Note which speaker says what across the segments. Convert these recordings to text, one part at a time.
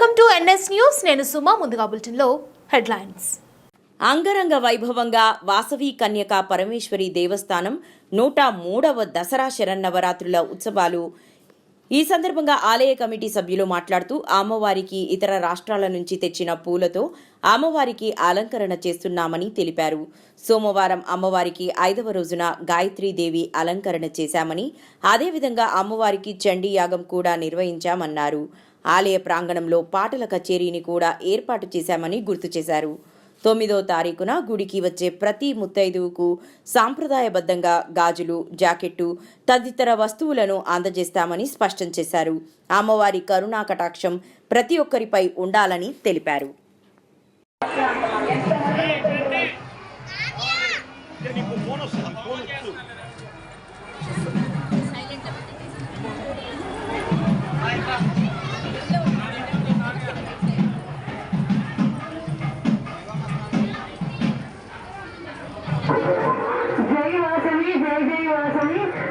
Speaker 1: Welcome to NS news. నేను సుమ ముందుగా బులెటిన్లో హెడ్లైన్స్.
Speaker 2: అంగరంగ వైభవంగా వాసవి కన్యక పరమేశ్వరి దేవస్థానం నూట మూడవ దసరా శరన్నవరాత్రుల ఉత్సవాలు ఈ సందర్భంగా ఆలయ కమిటీ సభ్యులు మాట్లాడుతూ అమ్మవారికి ఇతర రాష్ట్రాల నుంచి తెచ్చిన పూలతో అమ్మవారికి అలంకరణ చేస్తున్నామని తెలిపారు. సోమవారం అమ్మవారికి ఐదవ రోజున గాయత్రీదేవి అలంకరణ చేశామని అదేవిధంగా అమ్మవారికి చండీ యాగం కూడా నిర్వహించామన్నారు. ఆలయ ప్రాంగణంలో పాటల కచేరీని కూడా ఏర్పాటు చేశామని గుర్తు చేశారు. తొమ్మిదో తారీఖున గుడికి వచ్చే ప్రతి ముత్తైదువుకు సాంప్రదాయబద్ధంగా గాజులు జాకెట్టు తదితర వస్తువులను అందజేస్తామని స్పష్టం చేశారు. అమ్మవారి కరుణా కటాక్షం ప్రతి ఒక్కరిపై ఉండాలని తెలిపారు.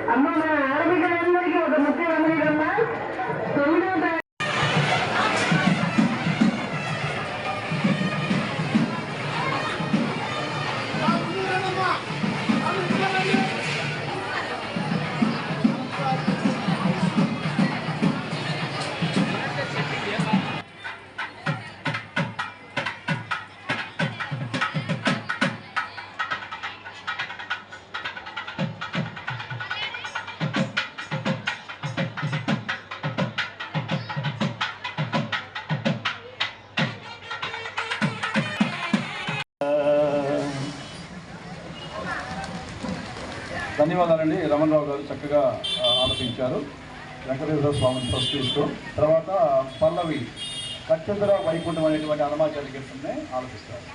Speaker 3: వాసవి అమ్మ
Speaker 4: ధన్యవాదాలండి. రమణరావు గారు చక్కగా ఆలపించారు. వెంకటేశ్వర స్వామిని ప్రశ్నిస్తూ తర్వాత పల్లవి కచ్చంద్ర వైకుంఠం అనేటువంటి హనుమాచార్య కీర్తనని ఆలపిస్తారు.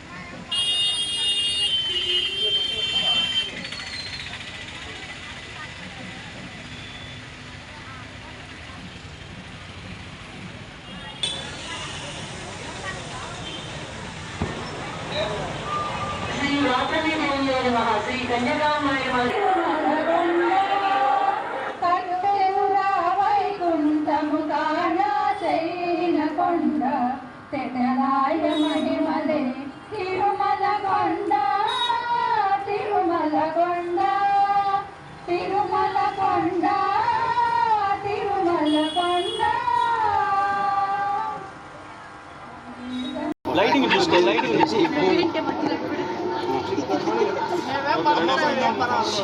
Speaker 3: శ్రీ కన్యకామాయ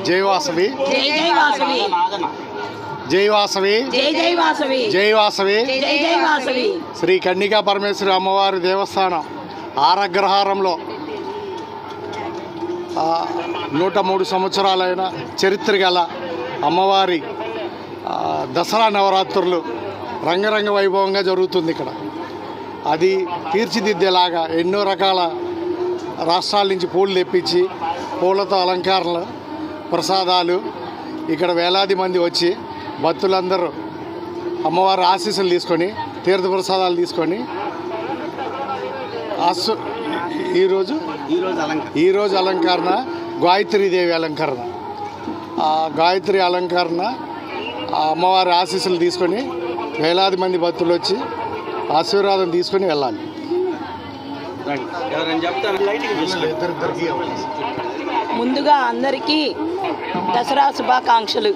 Speaker 5: జై వాసవి.
Speaker 6: జై జై వాసవి.
Speaker 5: జై వాసవి.
Speaker 6: జై జై వాసవి.
Speaker 5: జై వాసవి.
Speaker 6: జై జై వాసవి.
Speaker 5: శ్రీ కన్నికా పరమేశ్వరి అమ్మవారి దేవస్థానం ఆరగ్రహారంలో నూట మూడు సంవత్సరాలైన చరిత్ర గల అమ్మవారి దసరా నవరాత్రులు రంగరంగ వైభవంగా జరుగుతుంది ఇక్కడ. అది తీర్చిదిద్దేలాగా ఎన్నో రకాల రాష్ట్రాల నుంచి పూలు తెప్పించి పూలతో అలంకరణలు ప్రసాదాలు. ఇక్కడ వేలాది మంది వచ్చి భక్తులందరూ అమ్మవారి ఆశీస్సులు తీసుకొని తీర్థ ప్రసాదాలు తీసుకొని ఆసు ఈరోజు ఈరోజు అలంకరణ గాయత్రీదేవి అలంకరణ. ఆ గాయత్రి అలంకరణ ఆ అమ్మవారి ఆశీస్సులు తీసుకొని వేలాది మంది భక్తులు వచ్చి ఆశీర్వాదం తీసుకొని వెళ్ళాలి.
Speaker 6: ముందుగా అందరికీ దసరా శుభాకాంక్షలు.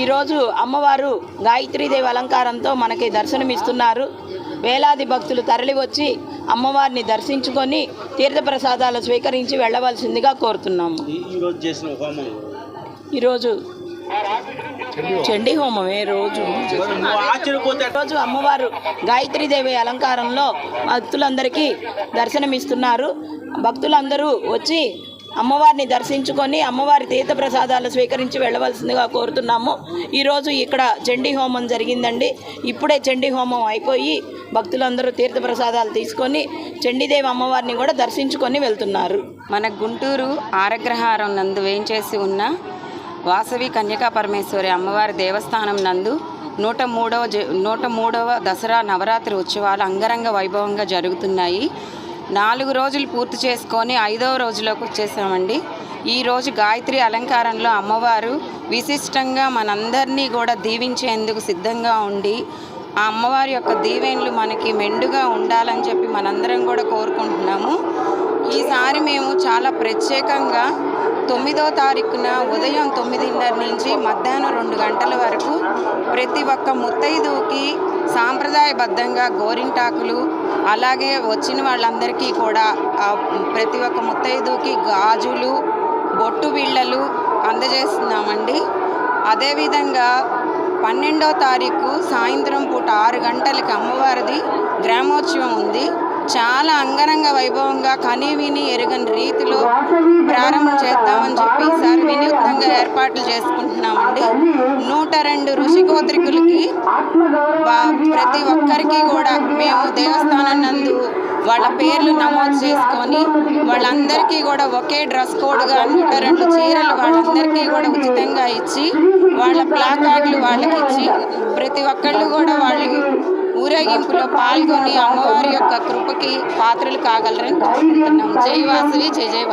Speaker 6: ఈరోజు అమ్మవారు గాయత్రీదేవి అలంకారంతో మనకి దర్శనమిస్తున్నారు. వేలాది భక్తులు తరలి వచ్చి అమ్మవారిని దర్శించుకొని తీర్థప్రసాదాలు స్వీకరించి వెళ్ళవలసిందిగా కోరుతున్నాము.
Speaker 7: ఈరోజు చేసిన హోమం.
Speaker 6: ఈరోజు చండీ హోమం. ఏ రోజు? రోజు అమ్మవారు గాయత్రీదేవి అలంకారంలో భక్తులందరికీ దర్శనమిస్తున్నారు. భక్తులందరూ వచ్చి అమ్మవారిని దర్శించుకొని అమ్మవారి తీర్థ ప్రసాదాలు స్వీకరించి వెళ్ళవలసిందిగా కోరుతున్నాము. ఈరోజు ఇక్కడ చండీ హోమం జరిగిందండి. ఇప్పుడే చండీ హోమం అయిపోయి భక్తులందరూ తీర్థ ప్రసాదాలు తీసుకొని చండీదేవి అమ్మవారిని కూడా దర్శించుకొని వెళ్తున్నారు.
Speaker 8: మన గుంటూరు ఆరగ్రహారం నందు వేంచేసి ఉన్న వాసవి కన్యకా పరమేశ్వరి అమ్మవారి దేవస్థానం నందు నూట మూడవ జ- నూట మూడవ దసరా నవరాత్రి ఉత్సవాలు అంగరంగ వైభవంగా జరుగుతున్నాయి. నాలుగు రోజులు పూర్తి చేసుకొని ఐదవ రోజులోకి వచ్చేసామండి. ఈరోజు గాయత్రి అలంకారంలో అమ్మవారు విశిష్టంగా మనందరినీ కూడా దీవించేందుకు సిద్ధంగా ఉండి ఆ అమ్మవారి యొక్క దీవెనలు మనకి మెండుగా ఉండాలని చెప్పి మనందరం కూడా కోరుకుంటున్నాము. ఈసారి మేము చాలా ప్రత్యేకంగా తొమ్మిదో తారీఖున ఉదయం తొమ్మిదిన్నర నుంచి మధ్యాహ్నం రెండు గంటల వరకు ప్రతి ఒక్క ముత్తైదుకి సాంప్రదాయబద్ధంగా గోరింటాకులు అలాగే వచ్చిన వాళ్ళందరికీ కూడా ప్రతి ఒక్క ముత్తైదుకి గాజులు బొట్టు బిళ్ళలు అందజేస్తున్నామండి. అదేవిధంగా పన్నెండో తారీఖు సాయంత్రం పూట ఆరు గంటలకి అమ్మవారిది గ్రామోత్సవం ఉంది. చాలా అంగరంగ వైభవంగా కని విని ఎరుగని రీతిలో ప్రారంభం చేద్దామని చెప్పి ఈసారి వినూత్నంగా ఏర్పాట్లు చేసుకుంటున్నామండి. నూట రెండు ఋషిగోత్రికులకి ప్రతి ఒక్కరికి కూడా మేము దేవస్థానం నందు వాళ్ళ పేర్లు నమోదు చేసుకొని వాళ్ళందరికీ కూడా ఒకే డ్రెస్ కోడ్గా నూట రెండు చీరలు వాళ్ళందరికీ కూడా ఉచితంగా ఇచ్చి వాళ్ళ ప్లాకార్డులు వాళ్ళకి ఇచ్చి ప్రతి ఒక్కళ్ళు కూడా వాళ్ళు ఊరేగింపులో పాల్గొని అమ్మవారి యొక్క కృపకి పాత్రలు కాగలరని కోరుకుంటున్నాం జై వాసవి జై జయ